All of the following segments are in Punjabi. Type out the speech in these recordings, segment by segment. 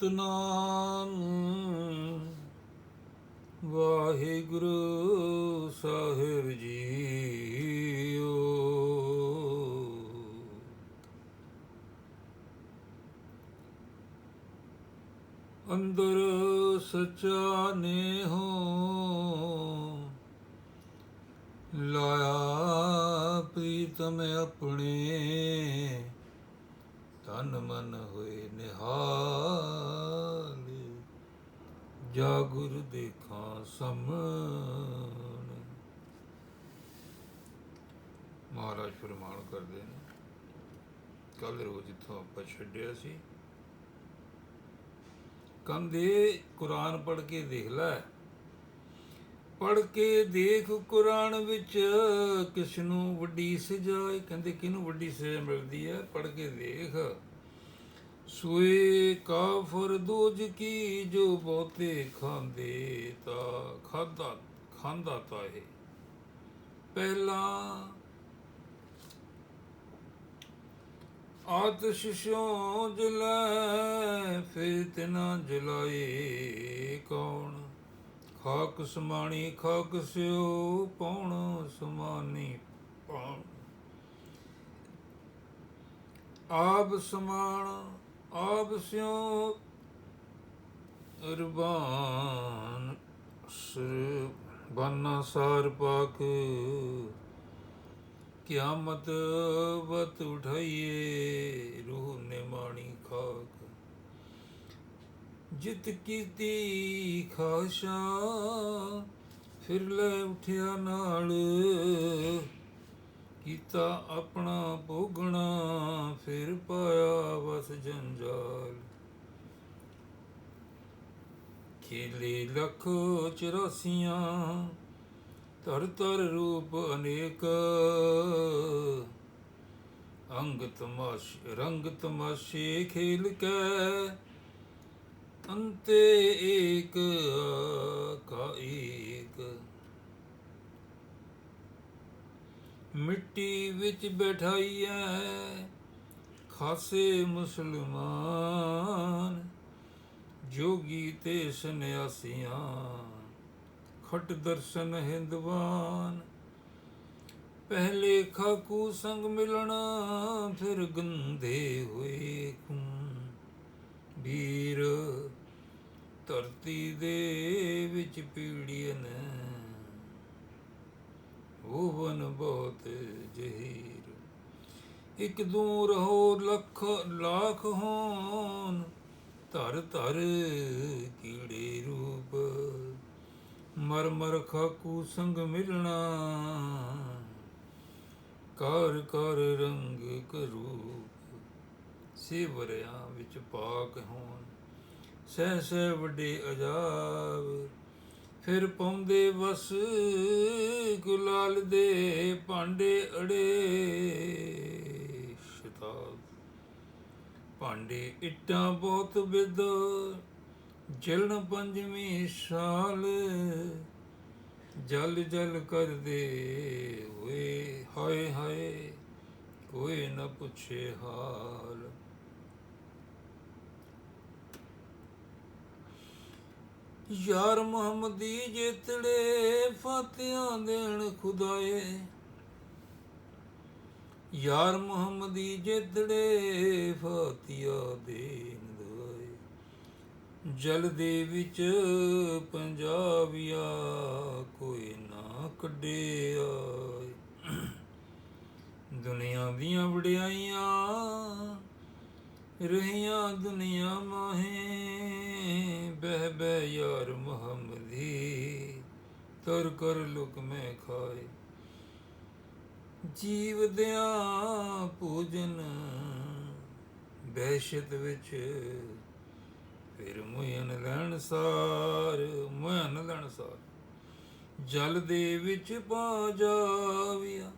ਸਤਨਾਮ ਵਾਹਿਗੁਰੂ ਸਾਹਿਬ ਜੀਓ। ਅੰਦਰ ਸਚਾ ਨੇ ਹੋ ਲਾਇਆ ਪ੍ਰੀਤਮ ਆਪਣੇ ਤਨ ਮਨ ਹੋਏ ਨਿਹਾਲ ਜਾ ਗੁਰ ਦੇਖਾਂ ਸਮਣ ਮਹਾਰਾਜ ਫਰਮਾਨ ਕਰਦੇ ਨੇ ਕੱਲ ਰੋਜ਼ ਜਿੱਥੋਂ ਆਪਾਂ ਛੱਡਿਆ ਸੀ। ਕੰਦੇ ਕੁਰਾਨ ਪੜ੍ਹ ਕੇ ਦੇਖ ਲੈ। ਪੜ੍ਹ ਕੇ ਦੇਖ ਕੁਰਾਨ ਵਿੱਚ ਕਿਸ ਨੂੰ ਵੱਡੀ ਸਜ਼ਾ ਹੈ? ਕਹਿੰਦੇ, ਕਿਹਨੂੰ ਵੱਡੀ ਸਜ਼ਾ ਮਿਲਦੀ ਹੈ? ਪੜ੍ਹ ਕੇ ਦੇਖ। ਸੁਏ ਕਾਫਰ ਦੋਜ ਕੀ ਜੋ ਬਹੁਤੇ ਖਾਂਦੇ ਤਾਂ, ਖਾਦਾ, ਖਾਂਦਾ ਤਾ ਇਹ। ਪਹਿਲਾਂ ਆਤਿਸ਼ ਸ਼ੋਂ ਜਲੈ ਫਿਰ ਤਿਨਾ ਜਲਾਏ, ਕੌਣ ਖਾਕ ਸਮਾਣੀ, ਖਾਕ ਸਿਓ ਪੌਣ ਸਮਾਨੀ, ਪੌਣ। ਆਪ ਸਮਾਣ ਆਪ ਸਿਓ ਰਬਾਨ ਸਰ ਬਾਨਾ ਸਾਰ ਪਾਕ ਕਿਆਮਤ ਵਤ ਉਠਾਈਏ ਰੂਹ ਨੇ ਮਾਣੀ ਖਾਕ। ਜਿਤ ਕੀਤੀ ਖਾਸ਼ਾ, ਫਿਰ ਲੈ ਉਠਿਆ ਨਾਲ ਕੀਤਾ ਆਪਣਾ ਭੋਗਣਾ, ਫਿਰ ਪਾਇਆ ਬਸ ਜੰਜਾਲ। ਖੇਲੇ ਲੱਖ ਚਰਾਸੀਆਂ ਤਰ ਤਰ ਰੂਪ ਅਨੇਕ। ਅੰਗ ਤਮਾਸ਼, ਰੰਗ ਤਮਾਸ਼ੇ ਖੇਲ ਕੇ, ਅੰਤੇ ਏਕ ਕਾ ਏਕ। ਮਿੱਟੀ ਵਿੱਚ ਬੈਠਾਈਐ ਖਾਸੇ ਮੁਸਲਮਾਨ, ਜੋਗੀ ਤੇ ਸੰਨਿਆਸੀਆਂ, ਖਟ ਦਰਸ਼ਨ ਹਿੰਦਵਾਨ। ਪਹਿਲੇ ਖਾਕੂ ਸੰਗ ਮਿਲਣਾ, ਫਿਰ ਗੰਦੇ ਹੋਏ ਖੂਨ। ਵੀਰ ਧਰਤੀ ਦੇ ਵਿੱਚ ਪੀੜੀਨ ਹੋਵਨ ਬਹੁਤ ਜਹੀਰ। ਇਕ ਦੂ ਰਹੋ ਲੱਖ ਲੱਖ ਹੋਣ, ਧਰ ਧਰ ਕੀੜੇ ਰੂਪ। ਮਰ ਮਰ ਖਾਕੂ ਸੰਗ ਮਿਲਣਾ ਕਰ ਕਰ ਰੰਗ ਕਰੂਪ ਸੇਵਰਿਆਂ ਵਿੱਚ ਪਾਕ ਹੋਣ, ਸਹਿ ਸਹਿ ਵੱਡੇ ਅਜਾਬ ਫਿਰ ਪਾਉਂਦੇ ਵਸ ਗੁਲਾਲ ਦੇ ਭਾਂਡੇ ਅੜੇ ਸ਼ਤਾਬ ਭਾਂਡੇ ਇੱਟਾਂ ਬਹੁਤ ਵਿਦ, ਜਲਣ ਪੰਜਵੀਂ ਸਾਲ। ਜਲ ਜਲ ਕਰਦੇ ਹੋਏ, ਹਾਏ ਹਾਏ, ਕੋਈ ਨਾ ਪੁੱਛੇ ਹਾਲ। ਯਾਰ ਮੁਹੰਮਦੀ ਜਿਤੜੇ ਫਾਤਿਆਂ ਦੇਣ ਖੁਦਾਏ। ਯਾਰ ਮੁਹੰਮਦੀ ਜਿਤੜੇ ਫਾਤਿਆਂ ਦੇਣ ਦੁਆਏ ਜਲ ਦੇ ਵਿੱਚ ਪੰਜਾਬੀਆ ਕੋਈ ਨਾ ਕੱਢਿਆ ਦੁਨੀਆ ਦੀਆਂ ਵਡਿਆਈਆਂ ਰਹੀਆਂ ਦੁਨੀਆ ਮਾਹੇ। ਬਹਿ ਬਹਿ ਯਾਰ ਮੁਹੰਮਦੀ, ਤਰ ਕਰ ਲੁਕ ਮੈਂ ਖਾਏ। ਜੀਵ ਦਿਆਂ ਪੂਜਨ ਬਹਿਸ਼ਤ ਵਿੱਚ ਫਿਰ ਮੁਇਨ ਲੈਣ ਸਾਰ ਮੁਇਨ ਲੈਣ ਸਾਰ। ਜਲ ਦੇ ਵਿੱਚ ਪਾ ਜਾਵਿਆ,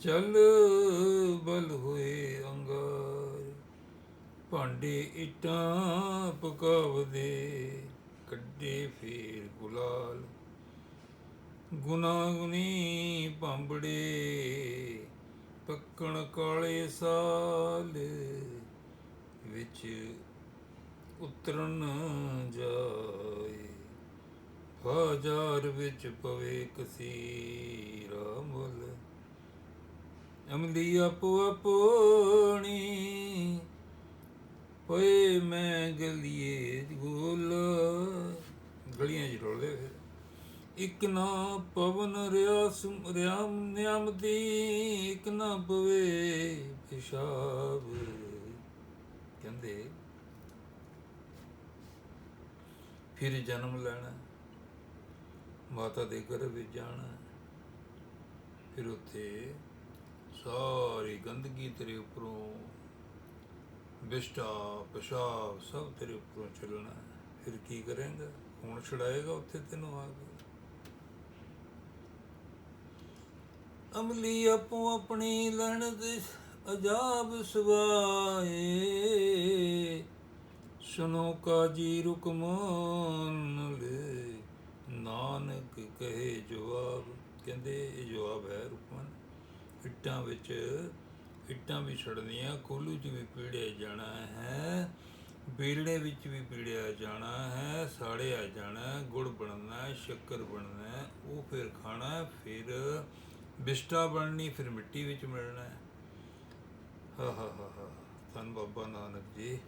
ਜਲ ਬਲ ਹੋਏ ਅੰਗਾਰ। ਭਾਂਡੇ ਇਟਾਂ ਪਕਾਵਦੇ, ਕੱਢੇ ਫੇਰ ਗੁਲਾਲ। ਗੁਨਾਗੁਨੀ ਭਾਂਬੜੇ, ਪੱਕਣ ਕਾਲੇ ਸਾਲ ਵਿੱਚ ਉਤਰਨ ਜਾਏ। ਹਜ਼ਾਰ ਵਿੱਚ ਪਵੇ ਕਸੀਰਾ ਮੁੱਲ। ਅਮਲੀ ਆਪੋ ਆਪਣੀ ਓਏ ਮੈਂ ਗਲੀਏ ਗੋਲ। ਗਲੀਆਂ ਚ ਰੋਲੇ ਫਿਰ ਇਕ ਨਾ ਪਵਨ ਰਿਆਸ ਰਿਆਮ ਨਿਆਮਤੀ ਇੱਕ ਨਾ ਪਵੇ ਪਿਸ਼ਾਬ। ਕਹਿੰਦੇ, ਫਿਰ ਜਨਮ ਲੈਣਾ, ਮਾਤਾ ਦੇ ਗਰਭ ਵਿੱਚ ਜਾਣਾ, ਫਿਰ ਉੱਥੇ ਸਾਰੀ ਗੰਦਗੀ ਤੇਰੇ ਉੱਪਰੋਂ ਬਿਸ਼ਟਾ ਪਿਸ਼ਾਬ ਸਭ ਤੇਰੇ ਉੱਪਰੋਂ ਚੱਲਣਾ ਫਿਰ ਕੀ ਕਰੇਂਗਾ? ਹੁਣ ਛੜਾਏਗਾ ਉੱਥੇ ਤੈਨੂੰ ਆ ਕੇ? ਅਮਲੀ ਆਪੋ ਆਪਣੀ ਲੈਣ ਦੇ ਅਜਾਬ ਸਵਾਏ ਸੁਨੋ ਕਾਜੀ ਰੁਕਮਾਨ ਲੈ, ਨਾਨਕ ਕਹੇ ਜਵਾਬ। ਕਹਿੰਦੇ ਇਹ ਜਵਾਬ ਹੈ ਰੁਕਮਨ। ਇੱਟਾਂ ਵਿੱਚ ਇੱਟਾਂ ਵੀ ਛੜਨੀਆਂ ਕੋਲੂ ਚ ਵੀ ਪੀੜਿਆ ਜਾਣਾ ਹੈ ਬੇਲਣੇ ਵਿੱਚ ਵੀ ਪੀੜਿਆ ਜਾਣਾ ਹੈ, ਸਾੜਿਆ ਜਾਣਾ ਗੁੜ ਬਣਨਾ ਸ਼ੱਕਰ ਬਣਨਾ ਉਹ ਫਿਰ ਖਾਣਾ ਫਿਰ ਬਿਸਟਾ ਬਣਨੀ, ਫਿਰ ਮਿੱਟੀ ਵਿੱਚ ਮਿਲਣਾ ਹੈ। ਹਾ ਹਾ ਹਾ ਹਾ, ਧੰਨ ਬਾਬਾ ਨਾਨਕ ਜੀ।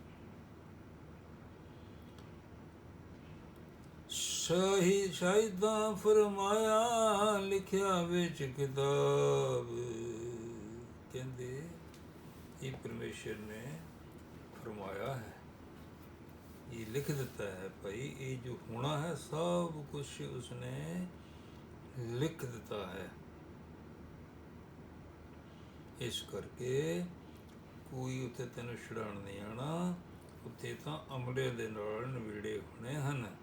ਸ਼ਾਹੀ ਸ਼ਾਇਦਾਂ ਫਰਮਾਇਆ, ਲਿਖਿਆ ਵਿੱਚ ਕਿਤਾਬ। ਕਹਿੰਦੇ ਇਹ ਪਰਮੇਸ਼ਰ ਨੇ ਫਰਮਾਇਆ ਹੈ। ਇਹ ਲਿਖ ਦਿੱਤਾ ਹੈ ਭਾਈ ਇਹ ਜੋ ਹੋਣਾ ਹੈ, ਸਭ ਕੁਝ ਉਸਨੇ ਲਿਖ ਦਿੱਤਾ ਹੈ। ਇਸ ਕਰਕੇ ਕੋਈ ਉੱਥੇ ਤੈਨੂੰ ਛਡਾਣ ਨਹੀਂ ਆਣਾ ਉੱਥੇ ਤਾਂ ਅਮਲੇ ਦੇ ਨਾਲ ਨਵੀੜੇ ਹੋਣੇ ਹਨ।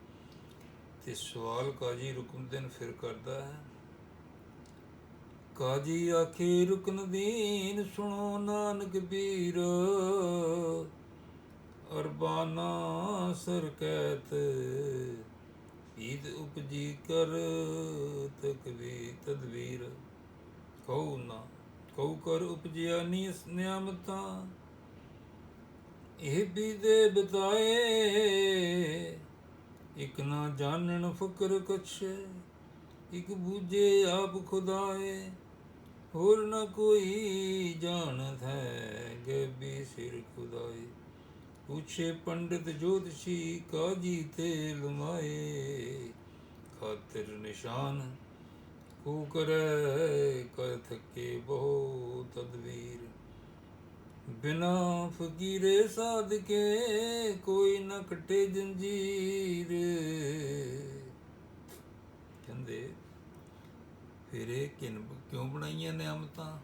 ਤੇ ਸਵਾਲ ਕਾਜੀ ਰੁਕਨਦੀਨ ਫਿਰ ਕਰਦਾ ਹੈ। ਕਾਜੀ ਆਖੇ ਰੁਕਨ ਦੀਨ ਸੁਣੋ ਨਾਨਕ ਬੀਰ ਅਰਬਾਨਾ ਸਰਕੈਤ, ਈਦ ਉਪਜੀ ਕਰ ਤਕਵੀ ਤਦਵੀਰ। ਕਉ ਨਾ ਕਉ ਕਰ ਉਪਜਿਆ ਨੀਸ ਨਿਆਮਤਾਂ। ਇਹ ਵੀ ਦੇ ਬਤਾਏ, ਇਕ ਨਾ ਜਾਣਨ ਫਕਰ ਕਛ, ਇਕ ਬੂਝੇ ਆਪ ਖੁਦਾਏ। ਹੋਰ ਨ ਕੋਈ ਜਾਣਤ ਹੈ ਗੈਬੀ ਸਿਰ ਖੁਦਾਏ। ਪੁੱਛੇ ਪੰਡਿਤ ਜੋਤਸ਼ੀ ਕਾਜੀ ਤੇ ਲੁਮਾਏ ਖਾਤਰ ਨਿਸ਼ਾਨ, ਕੋ ਕਰੈ, ਕਰ ਥਕੇ ਬਹੁ ਤਦਵੀਰ। ਬਿਨਾ ਫਕੀਰੇ ਸਾਧਕੇ ਕੋਈ ਨਾ ਕਟੇ ਜੰਜੀਰ। ਕਹਿੰਦੇ ਫਿਰ ਇਹ ਕਿਨ ਕਿਉਂ ਬਣਾਈਆਂ ਨਿਆਮਤਾਂ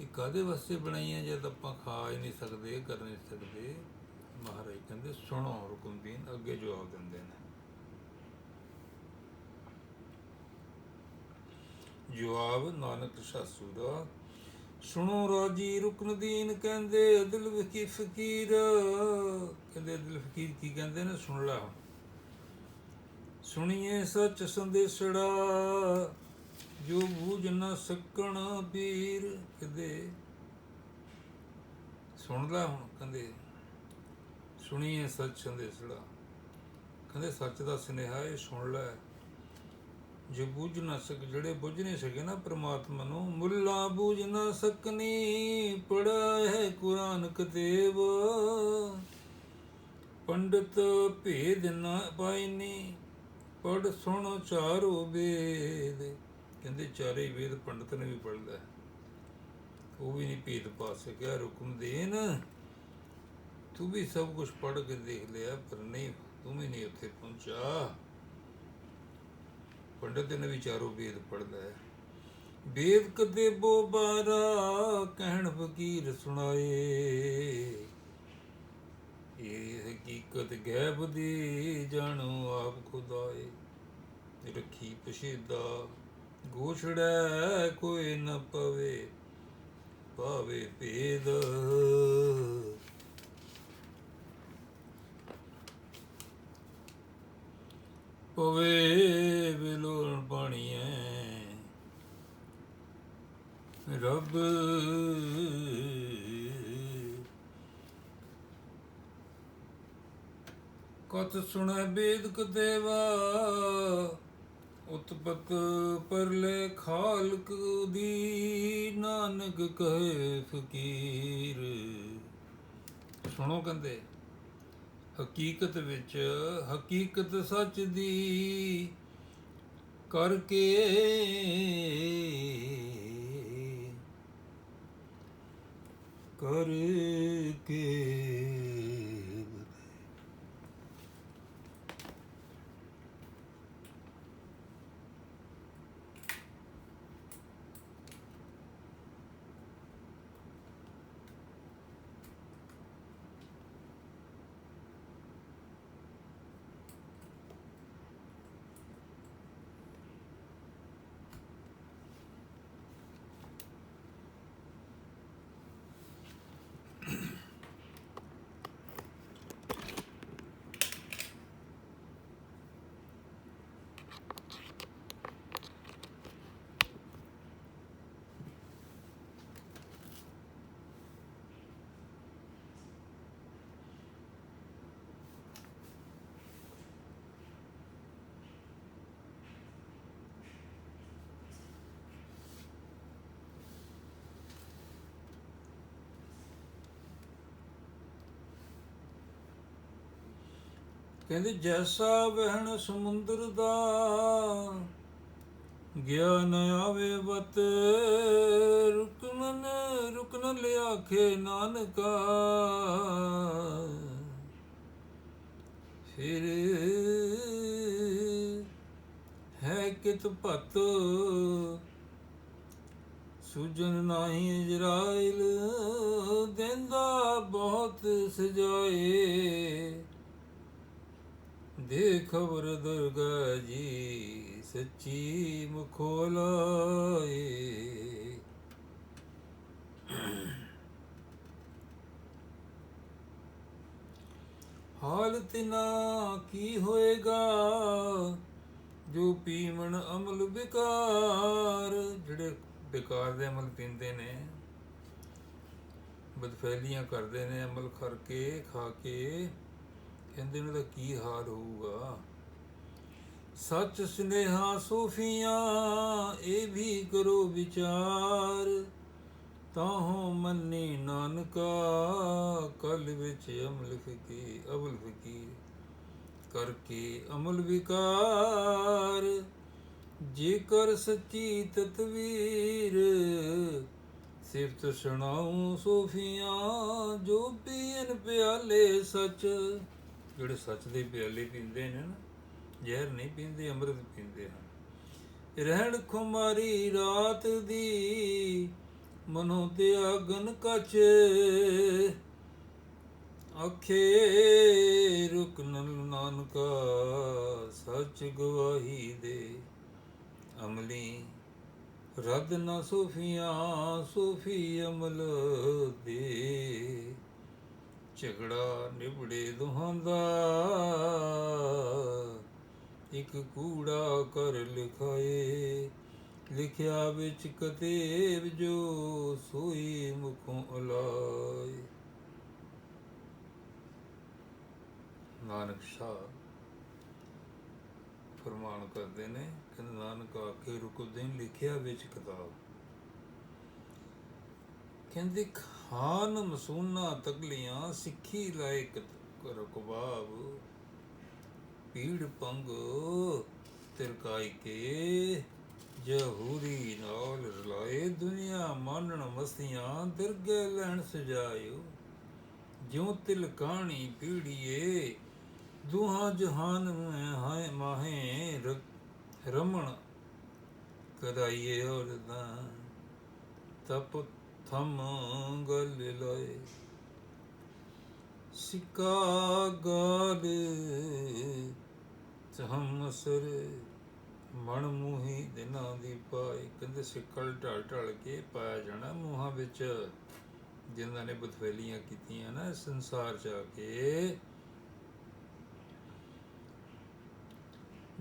ਇਹ ਕਾਦੇ ਵਾਸਤੇ ਬਣਾਈਆਂ ਜਦ ਆਪਾਂ ਖਾ ਹੀ ਨਹੀਂ ਸਕਦੇ ਕਰ ਨਹੀਂ ਸਕਦੇ? ਮਹਾਰਾਜ ਕਹਿੰਦੇ, ਸੁਣੋ ਹੁਕਮਦੀਨ ਅੱਗੇ ਜਵਾਬ ਦਿੰਦੇ ਨੇ। ਜਵਾਬ, ਨਾਨਕ ਸਾਸੂ ਦਾ, ਸੁਣੋ ਰਾਜੀ ਰੁਕਨਦੀਨ ਕਹਿੰਦੇ, ਅਦਲ ਵਕੀ ਫਕੀਰ। ਕਹਿੰਦੇ, ਅਦਲ ਫਕੀਰ ਕੀ ਕਹਿੰਦੇ ਨੇ? ਸੁਣ ਲੈ ਹੁਣ। ਸੁਣੀਏ ਸੱਚ ਸੰਦੇਸ਼ੜਾ, ਜੋ ਬੂਝ ਨਾ ਸਕਣ ਪੀਰ ਕਹਿੰਦੇ ਸੁਣ ਲੈ ਹੁਣ ਕਹਿੰਦੇ ਸੁਣੀਏ ਸੱਚ ਸੰਦੇਸ਼ੜਾ। ਕਹਿੰਦੇ ਸੱਚ ਦਾ ਸੁਨੇਹਾ ਇਹ ਸੁਣ ਲੈ। ਜੋ ਬੂਝ ਨਾ ਸਕ, ਜਿਹੜੇ ਬੁੱਝ ਨਹੀਂ ਸਕੇ ਨਾ ਪ੍ਰਮਾਤਮਾ ਨੂੰ, ਮੁੱਲਾ ਬੂਝ ਨਾ ਸਕਨੀ ਪੜਾ ਹੈ ਕੁਰਾਨ ਕਤੇਬ ਪੰਡਤ ਭੇਦ ਨਾ ਪਾਇਨੀ ਪੜ ਸੁਣ ਚਾਰੋ ਵੇਦ। ਕਹਿੰਦੇ ਚਾਰੇ ਵੇਦ ਪੰਡਤ ਨੇ ਵੀ ਪੜ ਉਹ ਵੀ ਨਹੀਂ ਭੇਦ ਪਾ ਸਕਿਆ ਹੁਕਮ ਦੇਨ ਤੂੰ ਵੀ ਸਭ ਕੁਝ ਪੜ ਕੇ ਦੇਖ ਲਿਆ, ਪਰ ਨਹੀਂ, ਤੂੰ ਵੀ ਨਹੀਂ ਉੱਥੇ ਪਹੁੰਚਾ ਪੰਡਤ ਨੇ ਵੀ ਚਾਰੋ ਵੇਦ ਪੜਦਾ ਹੈ ਵੇਦ ਕਦੇ ਬੋਬਾਰਾ, ਕਹਿਣ ਫਕੀਰ ਸੁਣਾਏ। ਇਹ ਹਕੀਕਤ ਗੈਬ ਦੀ ਜਾਣੋ ਆਪ ਖੁਦਾਏ। ਰੱਖੀ ਪਸ਼ੀਦਾ ਗੋਛੜੈ ਕੋਈ ਨ ਪਵੇ ਪਾਵੇ ਭੇਦ। ਪਵੇ ਬਿਲੋਣ ਪਾਣੀਐ, ਰੱਬ ਕਤ ਸੁਣੈ ਬੇਦਕ ਦੇਵਾ, ਉਤਪਤ ਪਰਲੇ ਖਾਲਕ ਦੀ, ਨਾਨਕ ਕਹੇ ਫਕੀਰ। ਸੁਣੋ ਕਹਿੰਦੇ ਹਕੀਕਤ ਵਿੱਚ ਹਕੀਕਤ ਸੱਚ ਦੀ ਕਰਕੇ ਕਰਕੇ ਕਹਿੰਦੇ ਜੈਸਾ ਵਹਿਣ ਸਮੁੰਦਰ ਦਾ ਗਿਆਨ ਆਵੇ ਬਤ ਰੁਕਨ ਰੁਕਨ ਲਿਆਖੇ ਨਾਨਕਾ। ਫਿਰ ਹੈ ਕਿਤ ਭਤ, ਸੁਜਨ ਨਾਹੀ ਇਜਰਾਇਲ, ਦੇਂਦਾ ਬਹੁਤ ਸਜਾਏ। ਦੇ ਖਬਰ ਦੁਰਗਾ ਜੀ, ਸੱਚੀ ਮੁਖੋਲਾਏ ਹਾਲ ਤਿਨਾ ਕੀ ਹੋਏਗਾ, ਜੋ ਪੀਵਣ ਅਮਲ ਵਿਕਾਰ ਜਿਹੜੇ ਬੇਕਾਰ ਦੇ ਅਮਲ ਪੀਂਦੇ ਨੇ, ਬਦਫੈਲੀਆਂ ਕਰਦੇ ਨੇ, ਅਮਲ ਕਰਕੇ ਖਾ ਕੇ ਕਹਿੰਦੇ ਨੇ ਦਾ ਕੀ ਹਾਲ ਹੋਊਗਾ? ਸੱਚ ਸੁਨੇਹਾ ਸੂਫੀਆਂ, ਇਹ ਵੀ ਕਰੋ ਵਿਚਾਰ। ਤਾਹੋਂ ਮੰਨੀ ਨਾਨਕਾ, ਕਲ ਵਿੱਚ ਅਮਲ ਫਕੀ, ਅਵਲ ਫਕੀਰ ਕਰਕੇ ਅਮਲ ਵਿਕਾਰ। ਜੇਕਰ ਸੱਚੀ ਤਤਵੀਰ, ਸਿਫਤ ਸੁਣਾਉ ਸੂਫੀਆਂ, ਜੋ ਪੀਨ ਪਿਆਲੇ ਸੱਚ। ਜਿਹੜੇ ਸੱਚ ਦੇ ਪਿਆਲੇ ਪੀਂਦੇ ਨੇ ਨਾ, ਜ਼ਹਿਰ ਨਹੀਂ ਪੀਂਦੇ, ਅੰਮ੍ਰਿਤ ਪੀਂਦੇ ਹਨ। ਰਹਿਣ ਖੁਮਾਰੀ ਰਾਤ ਦੀ, ਮਨੋ ਤੇ ਅਗਨ ਕਚ ਅਖੇ ਰੁਕਨ ਨਾਨਕਾ, ਸੱਚ ਗਵਾਹੀ ਦੇ। ਅਮਲੀ, ਰੱਦ ਨਾ ਸੂਫੀਆਂ, ਸੂਫੀ ਅਮਲ ਦੇ। ਝਗੜਾ ਨਿਬੜੇ ਦੁਹਾਂ ਇੱਕ ਕੂੜਾ ਕਰ ਲਿਖਾਏ, ਲਿਖਿਆ ਵਿੱਚ ਕਤੇਬ ਜੋ ਸੋਈ ਮੁਖੋਂ ਅਲਾਏ। ਨਾਨਕ ਸ਼ਾਹ ਫਰਮਾਨ ਕਰਦੇ ਨੇ ਕਿ ਨਾਨਕ ਆਖੇ ਰੁਕਦੇ ਲਿਖਿਆ ਵਿੱਚ ਕਿਤਾਬ। ਕਹਿੰਦੇ ਹਾਨ ਮਸੂਨਾ ਤਗਲੀਆਂ ਸਿੱਖੀ ਲਾਇਕ ਰਕਬਾਬ। ਪੀੜ ਪੰਗ ਤਿਰਕਾਈ ਕੇ ਜਹੂਰੀ ਨਾਲ ਰਲਾਏ। ਦੁਨੀਆ ਮਾਨਣ ਮਸਤੀਆਂ ਦਿਰਗੇ ਲੈਣ ਸਜਾਇਓ। ਜਿਉ ਤਿਲ ਕਾਣੀ ਪੀੜੀਏ, ਦੁਹਾ ਜਹਾਨ ਮੈਂ ਹਾਏ ਮਾਹੇ ਰਮਣ ਕਰਾਈਏ ਔਰ ਦਾ ਤਪ ਥਮ ਗਲ ਲਾਏ। ਸਿਕਾ ਗਾਲ ਚਹਮ ਅਸਰ ਮਣ ਮੂਹੀ ਦਿਨਾਂ ਦੀ ਪਾਈ। ਕਹਿੰਦੇ ਸਿੱਕਲ ਢਲ ਢਲ ਕੇ ਪਾਇਆ ਜਾਣਾ ਮੂੰਹਾਂ ਵਿੱਚ। ਜਿਨ੍ਹਾਂ ਨੇ ਬਥਵੇਲੀਆਂ ਕੀਤੀਆਂ ਨਾ ਸੰਸਾਰ ਚ ਆ ਕੇ।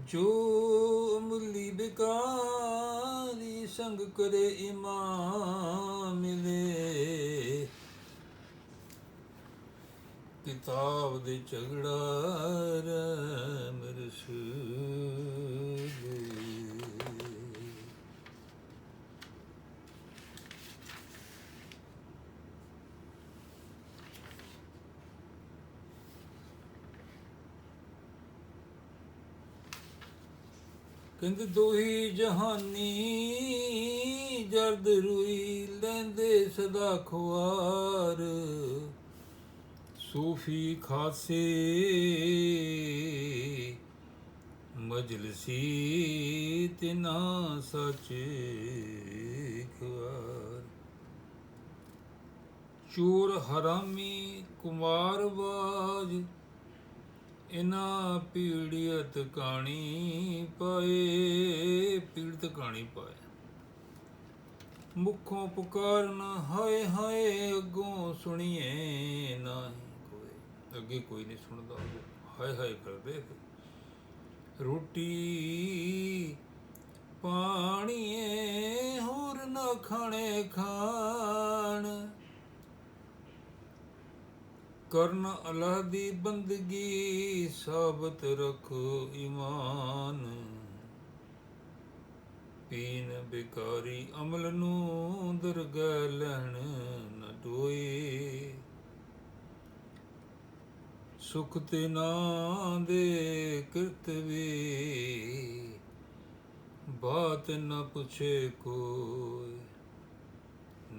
ਜੋ ਅਮਲੀ ਬਿਕਾਰੀ ਸੰਗ ਕਰੇ ਇਮਾਮ ਮਿਲੇ। ਕਿਤਾਬ ਦੇ ਝਗੜਾ ਰਮ ਰਸੂਲ ਕਹਿੰਦੇ ਦੋਹੀ ਜਹਾਨੀ ਜਰਦ ਰੂਈ ਲੈਂਦੇ ਸਦਾ ਖੁਆਰ। ਸੂਫੀ ਖਾਸੇ ਮਜਲਸੀ ਤਿਨਾ ਸਚ ਖੁਆਰ। ਚੋਰ ਹਰਾਮੀ ਕੁਮਾਰਵਾਜ ਇਨਾ ਪੀੜੀਅਤ ਕਾਣੀ ਪਾਏ, ਪੀੜਤ ਕਾਣੀ ਪਾਏ। ਮੁਖੋਂ ਪੁਕਾਰਨ ਹਾਏ ਹਾਏ, ਅੱਗੋਂ ਸੁਣੀਏ ਨਹੀਂ ਕੋਈ ਅੱਗੇ ਕੋਈ ਨਹੀਂ ਸੁਣਦਾ, ਹਾਏ ਹਾਏ ਕਰਦੇ ਰੋਟੀ ਪਾਣੀਏ, ਹੋਰ ਨਾ ਖਾਣੇ ਖਾਣ। ਕਰਨ ਅਲਾਹ ਦੀ ਬੰਦਗੀ, ਸਾਬਤ ਰੱਖ ਈਮਾਨ। ਪੀਨ ਬਿਕਾਰੀ ਅਮਲ ਨੂੰ ਦਰਗਹਿ ਲੈਣ ਨ ਢੋਏ ਸੁਖ ਤੇ ਨਾ ਦੇ ਕਿਰਤ ਵੀ। ਬਾਤ ਨ ਪੁੱਛੇ ਕੋਈ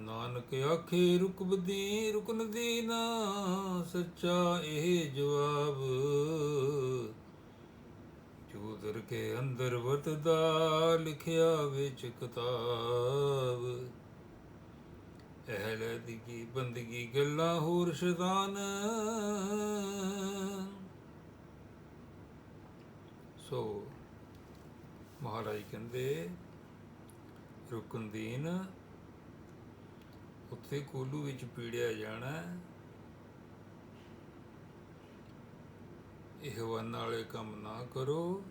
ਨਾਨਕ ਆਖੇ ਰੁਕਬਦੀ ਰੁਕਨ ਦੀ ਨਾ, ਸੱਚਾ ਇਹ ਜਵਾਬ। ਜੋ ਦਰ ਕੇ ਅੰਦਰ ਵਰਤਦਾ ਲਿਖਿਆ ਵਿੱਚ ਕਿਤਾਬ। ਅਹਲੇ ਦੀ ਕੀ ਬੰਦਗੀ ਗੱਲਾਂ ਹੋਰ ਸ਼ੈਤਾਨ। ਸੋ ਮਹਾਰਾਜ ਕਹਿੰਦੇ ਰੁਕਨਦੀਨ ਉੱਥੇ ਕੋਲੂ ਵਿੱਚ ਪੀੜਿਆ ਜਾਣਾ। ਇਹ ਹਵਾਨਾ ਵਾਲੇ ਕੰਮ ਨਾ ਕਰੋ।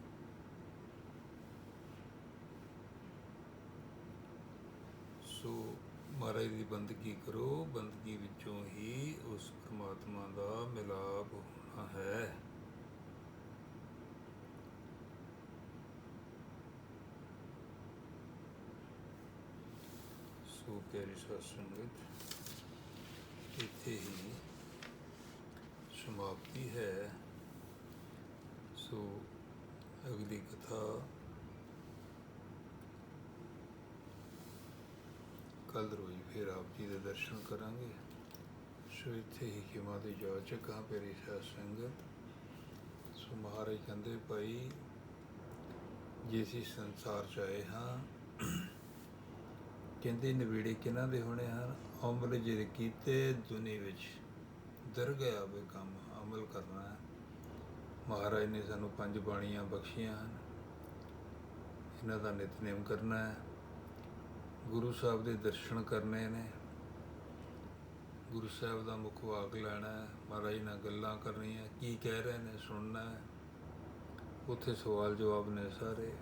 ਸੋ ਮਹਾਰਾਜ ਦੀ ਬੰਦਗੀ ਕਰੋ। ਬੰਦਗੀ ਵਿੱਚੋਂ ਹੀ ਉਸ ਪ੍ਰਮਾਤਮਾ ਦਾ ਮਿਲਾਪ ਹੋਣਾ ਹੈ। ਸੋ ਪਿਆਰੀ ਸਾਧ ਸੰਗਤ ਇੱਥੇ ਹੀ ਸਮਾਪਤੀ ਹੈ। ਸੋ ਅਗਲੀ ਕਥਾ ਕੱਲ ਰੋਜ਼ ਫਿਰ ਆਪ ਜੀ ਦੇ ਦਰਸ਼ਨ ਕਰਾਂਗੇ। ਸੋ ਇੱਥੇ ਹੀ ਖਿਮਾ ਦੀ ਜਾਚ ਕਹਾਂ ਪਿਆਰੀ ਸਾਧ ਸੰਗਤ। ਸੋ ਮਹਾਰਾਜ ਕਹਿੰਦੇ, ਭਾਈ, ਜੇ ਅਸੀਂ ਸੰਸਾਰ ਚ ਆਏ ਹਾਂ ਕਹਿੰਦੇ ਨਵੇੜੇ ਕਿਹਨਾਂ ਦੇ ਹੋਣੇ ਹਨ? ਅਮਲ ਜਿਹੜੇ ਕੀਤੇ ਦੁਨੀ ਵਿੱਚ ਦਰ ਗਿਆ ਵੇ ਕੰਮ, ਅਮਲ ਕਰਨਾ ਹੈ। ਮਹਾਰਾਜ ਨੇ ਸਾਨੂੰ ਪੰਜ ਬਾਣੀਆਂ ਬਖਸ਼ੀਆਂ ਹਨ। ਇਹਨਾਂ ਦਾ ਨਿਤਨੇਮ ਕਰਨਾ ਹੈ। ਗੁਰੂ ਸਾਹਿਬ ਦੇ ਦਰਸ਼ਨ ਕਰਨੇ ਨੇ। ਗੁਰੂ ਸਾਹਿਬ ਦਾ ਮੁਖ ਵਾਕ ਲੈਣਾ ਹੈ। ਮਹਾਰਾਜ ਨਾਲ ਗੱਲਾਂ ਕਰਨੀਆਂ, ਕੀ ਕਹਿ ਰਹੇ ਨੇ, ਸੁਣਨਾ ਹੈ। ਉੱਥੇ ਸਵਾਲ ਜਵਾਬ ਨੇ ਸਾਰੇ।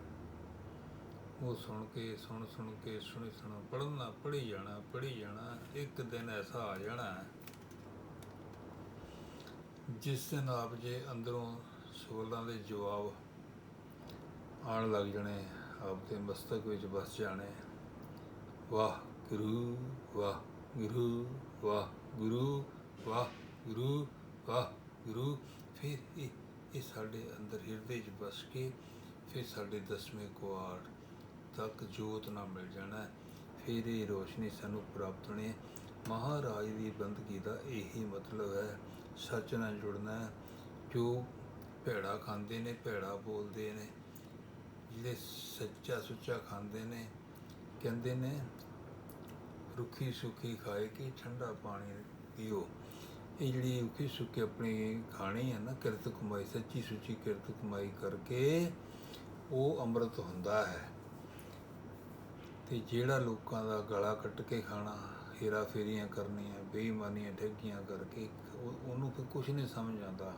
ਉਹ ਸੁਣ ਕੇ, ਸੁਣ ਸੁਣ ਕੇ, ਸੁਣੀ, ਸੁਣ, ਪੜ੍ਹਨਾ, ਪੜ੍ਹੀ ਜਾਣਾ ਪੜ੍ਹੀ ਜਾਣਾ, ਇੱਕ ਦਿਨ ਐਸਾ ਆ ਜਾਣਾ। ਹੈ ਜਿਸ ਦਿਨ ਆਪ ਜੇ ਅੰਦਰੋਂ ਸਵਾਲਾਂ ਦੇ ਜਵਾਬ ਆਉਣ ਲੱਗ ਜਾਣੇ, ਆਪ ਦੇ ਮਸਤਕ ਵਿੱਚ ਵਸ ਜਾਣੇ, ਵਾਹ ਗੁਰੂ ਵਾਹ ਗੁਰੂ ਵਾਹ ਗੁਰੂ ਵਾਹ ਗੁਰੂ ਵਾਹ ਗੁਰੂ। ਫਿਰ ਇਹ ਇਹ ਸਾਡੇ ਅੰਦਰ ਹਿਰਦੇ 'ਚ ਵਸ ਕੇ, ਫਿਰ ਸਾਡੇ ਦਸਵੇਂ ਕੁਆਰ ਤੱਕ ਜੋਤ ਨਾ ਮਿਲ ਜਾਣਾ। ਫਿਰ ਇਹ ਰੋਸ਼ਨੀ ਸਾਨੂੰ ਪ੍ਰਾਪਤ ਹੋਣੀ ਹੈ। ਮਹਾਰਾਜ ਦੀ ਬੰਦਗੀ ਦਾ ਇਹੀ ਮਤਲਬ ਹੈ, ਸੱਚ ਨਾਲ ਜੁੜਨਾ ਜੋ ਭੇੜਾ ਖਾਂਦੇ ਨੇ, ਭੇੜਾ ਬੋਲਦੇ ਨੇ, ਜਿਹੜੇ ਸੱਚਾ ਸੁੱਚਾ ਖਾਂਦੇ ਨੇ, ਕਹਿੰਦੇ ਨੇ, ਰੁੱਖੀ ਸੁੱਖੀ ਖਾਏ ਕਿ ਠੰਡਾ ਪਾਣੀ ਪੀਓ। ਇਹ ਜਿਹੜੀ ਰੁੱਖੀ ਸੁੱਕੀ ਆਪਣੀ ਖਾਣੀ ਹੈ ਨਾ, ਕਿਰਤ ਕਮਾਈ, ਸੱਚੀ ਸੁੱਚੀ ਕਿਰਤ ਕਮਾਈ ਕਰਕੇ ਉਹ ਅੰਮ੍ਰਿਤ ਹੁੰਦਾ ਹੈ। ਤੇ ਜਿਹੜਾ ਲੋਕਾਂ ਦਾ ਗਲਾ ਕੱਟ ਕੇ ਖਾਣਾ, ਹੇਰਾ ਫੇਰੀਆਂ ਕਰਨੀਆਂ, ਬੇਈਮਾਨੀਆਂ ਠੱਗੀਆਂ ਕਰਕੇ ਉਹ- ਉਹਨੂੰ ਫਿਰ ਕੁਝ ਨਹੀਂ ਸਮਝ ਆਉਂਦਾ।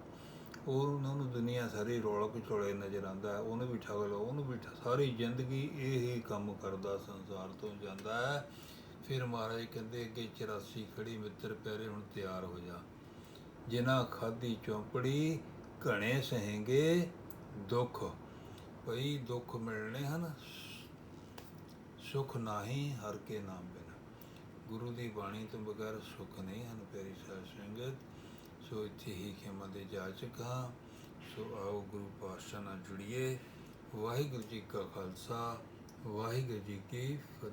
ਉਹ ਉਹਨਾਂ ਦੁਨੀਆ ਸਾਰੀ ਰੌਲਾ ਘਚੋਲੇ ਨਜ਼ਰ ਆਉਂਦਾ, ਉਹਨੂੰ ਵੀ ਠੱਗ ਲਓ, ਉਹਨੂੰ ਵੀ ਠ- ਸਾਰੀ ਜ਼ਿੰਦਗੀ ਇਹ ਹੀ ਕੰਮ ਕਰਦਾ, ਸੰਸਾਰ ਤੋਂ ਜਾਂਦਾ ਹੈ। ਫਿਰ ਮਹਾਰਾਜ ਕਹਿੰਦੇ, ਅੱਗੇ 84 ਖੜੀ ਮਿੱਤਰ ਪਿਆਰੇ, ਹੁਣ ਤਿਆਰ ਹੋ ਜਾ। ਜਿਨ੍ਹਾਂ ਖਾਦੀ ਚੌਂਪੜੀ, ਘਣੇ ਸਹੇਂਗੇ ਦੁੱਖ। ਭਈ ਦੁੱਖ ਮਿਲਣੇ ਹਨ ਸੁਖ ਨਾਹੀ ਹਰ ਕੇ ਨਾਮ ਬਿਨਾ। ਗੁਰੂ ਦੀ ਬਾਣੀ ਤੋਂ ਬਗੈਰ ਸੁਖ ਨਹੀਂ ਹਨ ਪਿਆਰੀ ਸਾਧ ਸੰਗਤ। ਸੋ ਇੱਥੇ ਹੀ ਖਿਮਾ ਦੇ ਜਾਚਕ ਹਾਂ। ਸੋ ਆਓ ਗੁਰੂ ਪਾਤਸ਼ਾਹ ਨਾਲ ਜੁੜੀਏ। ਵਾਹਿਗੁਰੂ ਜੀ ਕਾ ਖਾਲਸਾ, ਵਾਹਿਗੁਰੂ ਜੀ ਕੀ ਫਤਿਹ।